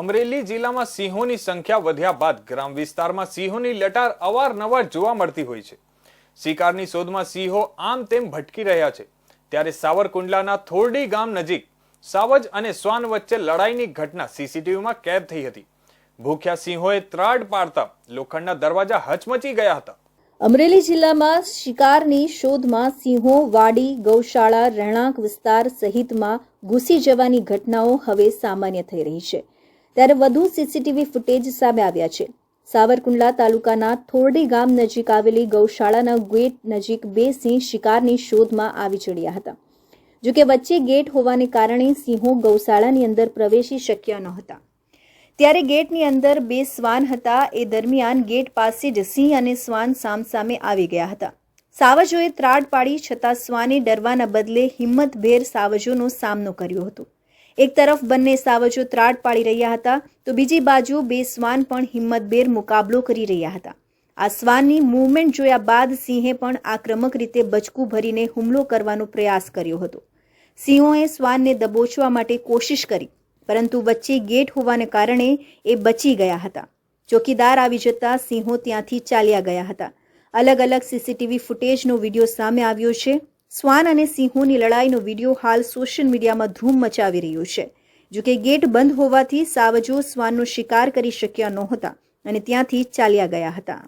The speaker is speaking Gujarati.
અમરેલી જિલ્લામાં સિંહોની સંખ્યા વધ્યા બાદ ગ્રામ વિસ્તારમાં સિંહોની લટાર અવારનવાર જોવા મળતી હોય છે. શિકારની શોધમાં સિંહો આમ તેમ ભટકી રહ્યા છે. ત્યારે સાવરકુંડલાના થોરડી ગામ નજીક સાવજ અને સ્વાન વચ્ચે લડાઈની ઘટના સીસીટીવીમાં કેદ થઈ હતી. ભૂખ્યા સિંહોએ ત્રાડ પાડતા લોખંડના દરવાજા હચમચી ગયા હતા. અમરેલી જિલ્લામાં શિકારની શોધમાં સિંહો, વાડી, ગૌશાળા, રહેણાંક વિસ્તાર સહિતમાં ઘૂસી જવાની ઘટનાઓ હવે સામાન્ય થઈ રહી છે. ત્યારે વધુ સીસીટીવી ફૂટેજ સામે આવ્યા છે. સાવરકુંડલા તાલુકાના થોરડી ગામ નજીક આવેલી ગૌશાળાના ગેટ નજીક બે સિંહ શિકારની શોધમાં આવી ચડ્યા હતા. જોકે વચ્ચે ગેટ હોવાને કારણે સિંહો ગૌશાળાની અંદર પ્રવેશી શક્ય નહોતા ત્યારે ગેટની અંદર બે શ્વાન હતા. એ દરમિયાન ગેટ પાસે જ સિંહ અને શ્વાન સામસામે આવી ગયા હતા. સાવજોએ ત્રાડ પાડી છતાં શ્વાને ડરવાના બદલે હિંમતભેર સાવજોનો સામનો કર્યો હતો. એક તરફ બંને સાવજો ત્રાડ પાડી રહ્યા હતા, તો બીજી બાજુ બે શ્વાન પણ હિંમતભેર મુકાબલો કરી રહ્યા હતા. આ શ્વાનની મૂવમેન્ટ જોયા બાદ સિંહે પણ આક્રમક રીતે બચકું ભરીને હુમલો કરવાનો પ્રયાસ કર્યો હતો. સિંહોએ શ્વાનને દબોચવા માટે કોશિશ કરી, પરંતુ વચ્ચે ગેટ હોવાને કારણે એ બચી ગયા હતા. ચોકીદાર આવી જતા સિંહો ત્યાંથી ચાલ્યા ગયા હતા. અલગ અલગ સીસીટીવી ફૂટેજનો વીડિયો સામે આવ્યો છે. શ્વાન અને સિંહોની લડાઈનો વીડિયો હાલ સોશિયલ મીડિયામાં ધૂમ મચાવી રહ્યો છે. જોકે ગેટ બંધ હોવાથી સાવજો શ્વાનનો શિકાર કરી શક્યા નહોતા અને ત્યાંથી ચાલ્યા ગયા હતા.